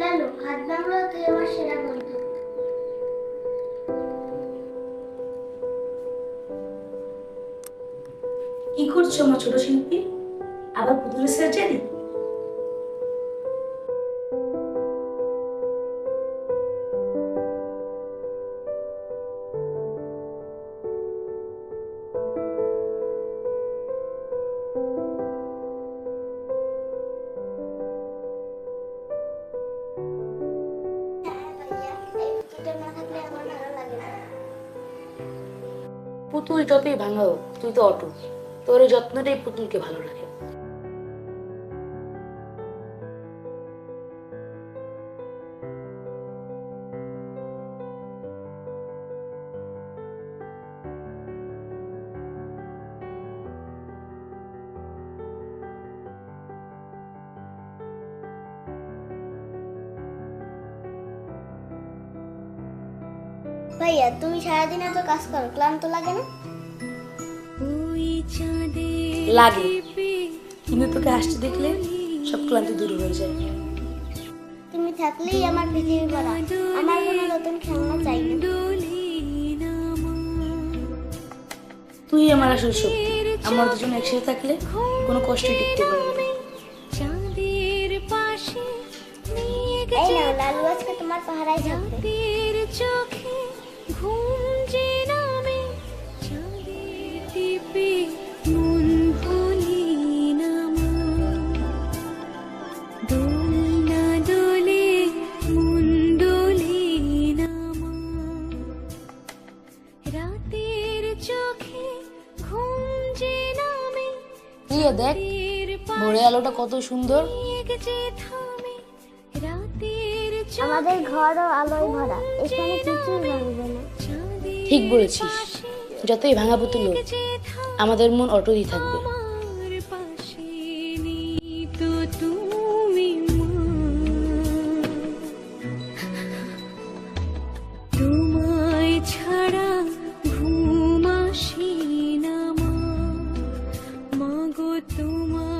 লালু, হাত বাংলো তুই আমার সেরা বন্ধু। কি করছ আমার ছোট শিল্পী? আবার পুতুলের সার্জারি পুতুল যতই ভাঙা তুই তো অটো তোর যত্নটাই পুতুলকে ভালো লাগে ভাইয়া তুমি সারাদিন এত কাজ করো ক্লান্ত লাগে না? লাগে। কিন্তু তোকে হাসতে দেখলে সব ক্লান্তি দূর হয়ে যায়। তুমি থাকলেই আমার পৃথিবী ভরা আমার কোনো নতুন খেলনা চাই না। তুই আমার আসল শক্তি। আমার দুজন একসাথে থাকলে কোনো কষ্ট টিকতে পারবে না। চাঁদের পাশে এই নাও লালু আজকে তোমার পাহারায় থাকবে। চোখে। প্রিয় দেখ ভোরে আলোটা কত সুন্দর। আমাদের ঘর আলোয় ভরা এখানে কিছুই ভাঙবে না। ঠিক বলেছিস যতই ভাঙা পুতুল আমাদের মন অটুই থাকবে। গো তোমার